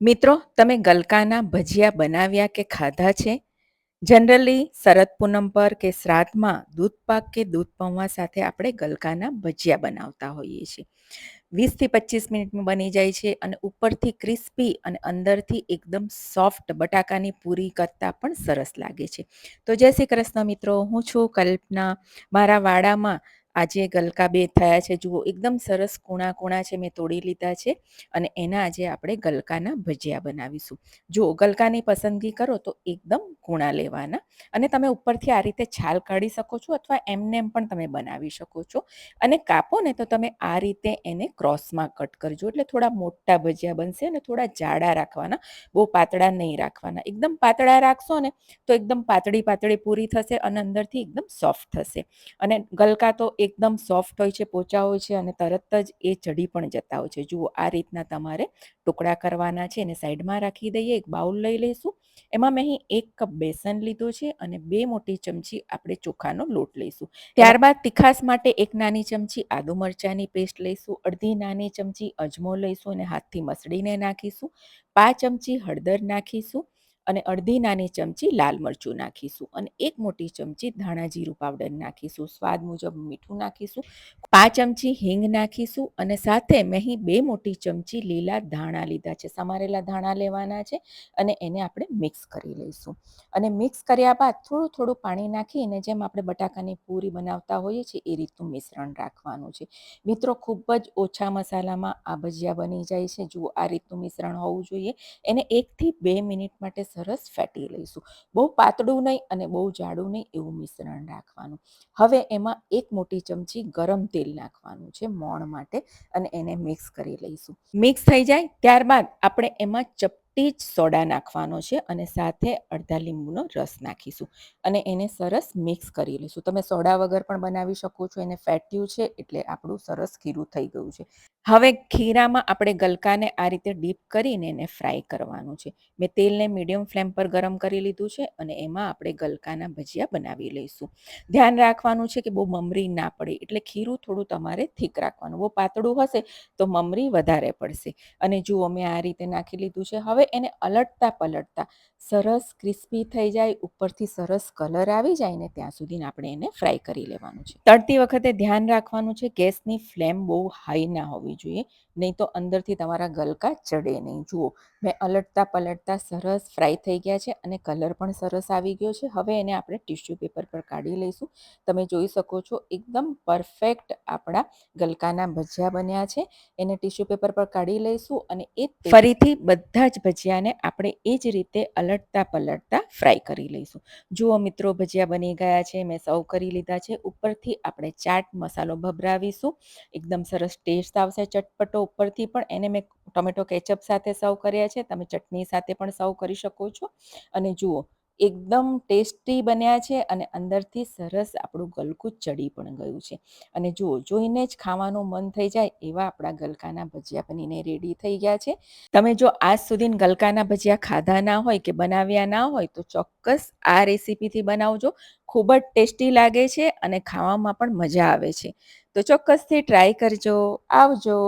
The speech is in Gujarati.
મિત્રો, તમે ગલકાના ભજીયા બનાવ્યા કે ખાધા છે? જનરલી શરદ પૂનમ પર કે શ્રાદ્ધમાં દૂધપાક કે દૂધ પૌવા સાથે આપણે ગલકાના ભજીયા બનાવતા હોઈએ છીએ. વીસથી પચીસ મિનિટમાં બની જાય છે અને ઉપરથી ક્રિસ્પી અને અંદરથી એકદમ સોફ્ટ બટાકાની પૂરી કરતાં પણ સરસ લાગે છે. તો જય શ્રી કૃષ્ણ મિત્રો, હું છું કલ્પના. મારા વાડામાં આજે ગલકા બે થયા છે. જુઓ, એકદમ સરસ કૂણા કૂણા છે, મેં તોડી લીધા છે અને એના આજે આપણે ગલકાના ભજીયા બનાવીશું. જો ગલકાની પસંદગી કરો તો એકદમ કૂણા લેવાના અને તમે ઉપરથી આ રીતે છાલ કાઢી શકો છો અથવા એમને એમ પણ તમે બનાવી શકો છો અને કાપો ને તો તમે આ રીતે એને ક્રોસમાં કટ કરજો. એટલે થોડા મોટા ભજીયા બનશે અને થોડા જાડા રાખવાના, બહુ પાતળા નહીં રાખવાના. એકદમ પાતળા રાખશો ને તો એકદમ પાતળી પાતળી પૂરી થશે અને અંદરથી એકદમ સોફ્ટ થશે. અને ગલકા તો એકદમ સોફ્ટ હોય છે, પોચા હોય છે અને તરત જ એ ચડી પણ જતા હોય છે. જુઓ, આ રીતના તમારે ટુકડા કરવાના છે, એને સાઈડમાં રાખી દઈએ, એક બાઉલ લઈ લઈશું. એમાં મેં અહીં એક કપ બેસન લીધું છે અને બે મોટી ચમચી આપણે ચોખાનો લોટ લઈશું. ત્યારબાદ તીખાસ માટે એક નાની ચમચી આદુ મરચાંની પેસ્ટ લઈશું, અડધી નાની ચમચી અજમો લઈશું અને હાથથી મસળીને નાખીશું. પાંચ ચમચી હળદર નાખીશું. અને અડધી નાની ચમચી લાલ મરચું નાખીશું અને એક મોટી ચમચી ધાણા જીરું પાવડર નાખીશું. સ્વાદ મુજબ મીઠું નાખીશું. પાંચ ચમચી હિંગ નાખીશું અને સાથે મેં અહીં બે મોટી ચમચી લીલા ધાણા લીધા છે. સમારેલા ધાણા લેવાના છે અને એને આપણે મિક્સ કરી લઈશું. અને મિક્સ કર્યા બાદ થોડું થોડું પાણી નાખીને જેમ આપણે બટાકાની પૂરી બનાવતા હોઈએ છીએ એ રીતનું મિશ્રણ રાખવાનું છે. મિત્રો, ખૂબ જ ઓછા મસાલામાં આ ભજીયા બની જાય છે. જુઓ, આ રીતનું મિશ્રણ હોવું જોઈએ. એને એકથી બે મિનિટ માટે સરસ ફેટી લઈશું. બહુ પાતળું નહીં અને બહુ જાડું નહીં એવું મિશ્રણ રાખવાનું. હવે એમાં એક મોટી ચમચી ગરમ તેલ નાખવાનું છે મોણ માટે અને એને મિક્સ કરી લઈશું. મિક્સ થઈ જાય ત્યારબાદ આપણે એમાં ચપટી જ સોડા નાખવાનો છે અને સાથે અડધા લીંબુનો રસ નાખીશું. અને એને સરસ મિક્સ કરી લઈશું. તમે સોડા વગર પણ બનાવી શકો છો. એને ફેટ્યું છે એટલે આપણું સરસ ખીરું થઈ ગયું છે. હવે ખીરામાં આપણે ગલકાને આ રીતે ડીપ કરીને એને ફ્રાય કરવાનું છે. મેં તેલને મીડિયમ ફ્લેમ પર ગરમ કરી લીધું છે અને એમાં આપણે ગલકાના ભજીયા બનાવી લઈશું. ધ્યાન રાખવાનું છે કે બહુ મમરી ના પડે એટલે ખીરું થોડું તમારે થીક રાખવાનું. બહુ પાતળું હશે તો મમરી વધારે પડશે. અને જુઓ, મેં આ રીતે નાખી લીધું છે. હવે એને અલટતા પલટતા સરસ ક્રિસ્પી થઈ જાય, ઉપરથી સરસ કલર આવી જાય ને ત્યાં સુધી આપણે એને ફ્રાય કરી લેવાનું છે. તળતી વખતે ધ્યાન રાખવાનું છે, ગેસની ફ્લેમ બહુ હાઈ ના હોવી જોઈએ, નહીં તો અંદરથી તમારા ગલકા ચડે નહીં. જુઓ, મેં અલટતા પલટતા સરસ ફ્રાય થઈ ગયા છે અને કલર પણ સરસ આવી ગયો છે. હવે એને આપણે ટિશ્યુ પેપર પર કાઢી લઈશું. તમે જોઈ શકો છો, એકદમ પરફેક્ટ આપણા ગલકાના ભજીયા બન્યા છે. એને ટિશ્યુ પેપર પર કાઢી લઈશું અને એ ફરીથી બધા જ ભજીયાને આપણે એ જ રીતે અલટતા પલટતા ફ્રાય કરી લઈશું. જુઓ મિત્રો, ભજીયા બની ગયા છે, મેં સર્વ કરી લીધા છે. ઉપરથી આપણે ચાટ મસાલો ભભરાવીશું. એકદમ સરસ ટેસ્ટ આવશે ચટપટો ઉપરથી પણ. એને મેં ટોમેટો કેચઅપ સાથે સર્વ કર્યા છે. તમે ચટણી સાથે પણ સર્વ કરી શકો છો. અને જુઓ એકદમ ટેસ્ટી બન્યા છે અને અંદરથી સરસ આપણું ગલકું ચડી પણ ગયું છે. અને જુઓ, જોઈને જ ખાવાનું મન થઈ જાય એવા આપણા ગલકાના ભજીયા બનીને રેડી થઈ ગયા છે. તમે જો આજ સુધી ગલકાના ભજીયા ખાધા ના હોય કે બનાવ્યા ના હોય તો ચોક્કસ આ રેસીપીથી બનાવજો. ખૂબ જ ટેસ્ટી લાગે છે અને ખાવામાં પણ મજા આવે છે. તો ચોક્કસથી ટ્રાય કરજો. આવજો.